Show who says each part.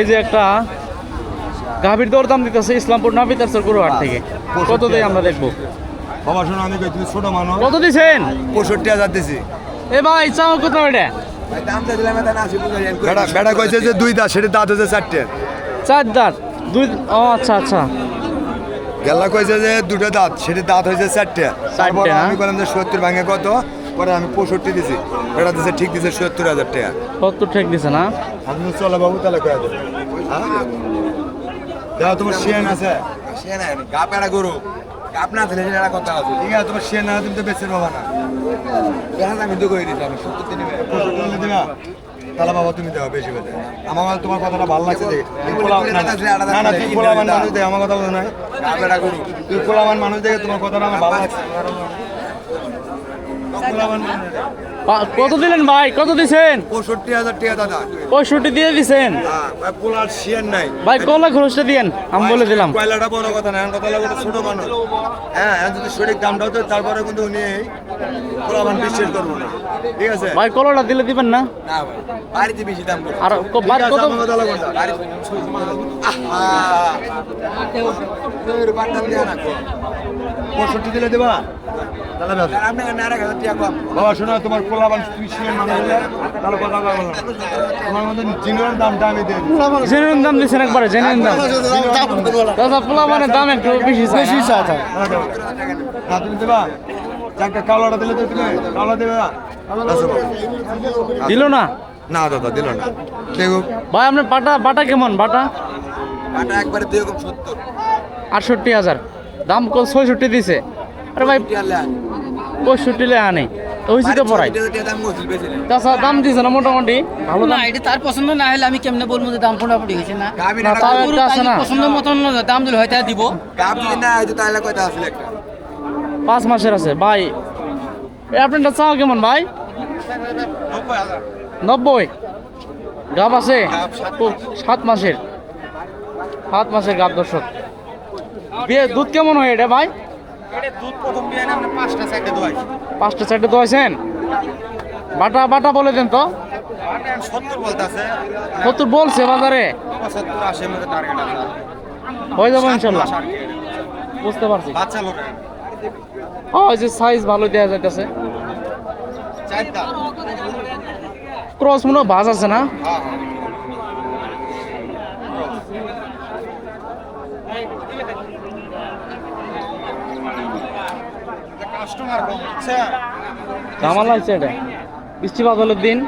Speaker 1: এই যে একটা গাভীর দর দাম দিতেছে ইসলামপুর নাবিতার গরু হাট থেকে। কত দেয় আমরা দেখব?
Speaker 2: বাবা শোনো আমি কই তুমি ছোট মানুষ।
Speaker 1: কত দিছেন?
Speaker 2: পঁয়ষট্টি হাজার দিছি।
Speaker 1: এ ভাই চাও কত এটা?
Speaker 2: বেটা বেটা কইছে যে দুই দাঁত সেটা দাঁত হচ্ছে চারটে।
Speaker 1: চার দাঁত। দুই ও আচ্ছা আচ্ছা।
Speaker 2: গেল্লা কইছে যে দুটো দাঁত সেটা দাঁত হয়েছে চারটে। তারপর? আমি বললাম যে সত্তর ভাঙে কত? পরে আমি পঁয়ষট্টি দিছি। এটা দিছে ঠিক দিছে সত্তর হাজার টাকা।
Speaker 1: সত্তর ঠেক দিছে না?
Speaker 2: আপনি চলো বাবু তাহলে কয়ে দেবো দাদা তোমার শিয়ান আছে।
Speaker 3: গরু। আপনা ছেলে সেটা কথা আছে।
Speaker 2: ঠিক আছে তোমার শিয়ান না তুমি তো বেচে পাবা না।
Speaker 3: দেখা আমি তো করে দিতাম সত্তর দিনে
Speaker 2: পঁয়ষট্টি হলে দিবা? তাহলে বাবা তুমি দেওয়া বেশি বেশি আমার মানে তোমার কথাটা ভালো লাগছে দেখে। না, না, না না মানুষ দেখে আমার কথা বলো না
Speaker 3: গরু।
Speaker 2: তুমি পোলামান মানুষ দেখে তোমার কথাটা আমার ভালো লাগছে।
Speaker 1: কত দিলেন ভাই? কত দিছেন?
Speaker 2: পঁয়ষট্টি হাজার টাকা দাদা।
Speaker 1: পঁয়ষট্টি দিয়ে দিছেন?
Speaker 2: হ্যাঁ ভাই পোলার শিয়ার নাই।
Speaker 1: ভাই কলা খরচটা দিয়েন? আমি বলে দিলাম।
Speaker 2: কয়লাটা বড় কথা না কথা হলো ছোট মানুষ। হ্যাঁ যদি সঠিক দামটা হতো তারপরে কিন্তু উনি পোলামান বিশ্বাস করব না। ঠিক আছে?
Speaker 1: ভাই কলাটা দিলে দিবেন না?
Speaker 3: না ভাই বাড়িতে বেশি দাম
Speaker 1: আর কত
Speaker 2: কথা? পঁয়ষট্টি দিলে দেবা? তাহলে বাবা শোনো তোমার পোলাবান তুমি শিয়ার মানুষ হলে তাহলে কথা বলব তোমার মধ্যে জিনিসের দামটা আমি দিয়ে দিই
Speaker 1: জেনুইন দাম দিছেন একবারে জেনুইন দাম। দাদা পোলা দাম একটু বেশি চাই। বেশি চাই
Speaker 2: না তুমি দেবা? চারটা কালোটা দিলে তো তুমি কালো দেবে? না আচ্ছা
Speaker 1: দিল না?
Speaker 2: না দাদা দিল না।
Speaker 1: ভাই আপনার বাটা বাটা কেমন? বাটা
Speaker 3: কাটা একবারে দুই রকম সত্তর।
Speaker 1: আটষট্টি হাজার। দাম কত ছয়ষট্টি দিছে। আরে ভাই পঁয়ষট্টি লে আনে। তো পড়াই
Speaker 3: দাম
Speaker 1: তাছাড়া দিছে না মোটামুটি? ভালো
Speaker 4: না
Speaker 1: দাম
Speaker 4: এটা তার পছন্দ না হলে আমি কেমনে বলব যে দাম হয়েছে না?
Speaker 1: একটা আছে না।
Speaker 4: পছন্দ মতন দাম দিলে হয়তো দিব।
Speaker 3: গাব যদি না হয়তো তাহলে কয়টা আসলে একটা?
Speaker 1: পাঁচ মাসের আছে। ভাই এ আপনারটা চাও কেমন ভাই? নব্বই গাব আছে? সাত মাসের। সাত মাসের গাব দর্শক। বিয়ে দুধ কেমন হয় এটা ভাই?
Speaker 3: পাঁচটা সাইডে
Speaker 1: চারটে দোয়াইছেন? বাটা বাটা বলে দেন তো।
Speaker 3: সত্তর
Speaker 1: বলছে বাজারে? হয়ে যাব ইনশাল্লাহ। বুঝতে পারছি।
Speaker 3: বাচ্চা
Speaker 1: ও এই যে সাইজ ভালো দেওয়া যাইতেছে। ক্রস মনে হয় বাজ আছে না?
Speaker 3: কাস্টমার কম
Speaker 1: কামাল লাগছে এটা। বৃষ্টি বাদলের দিন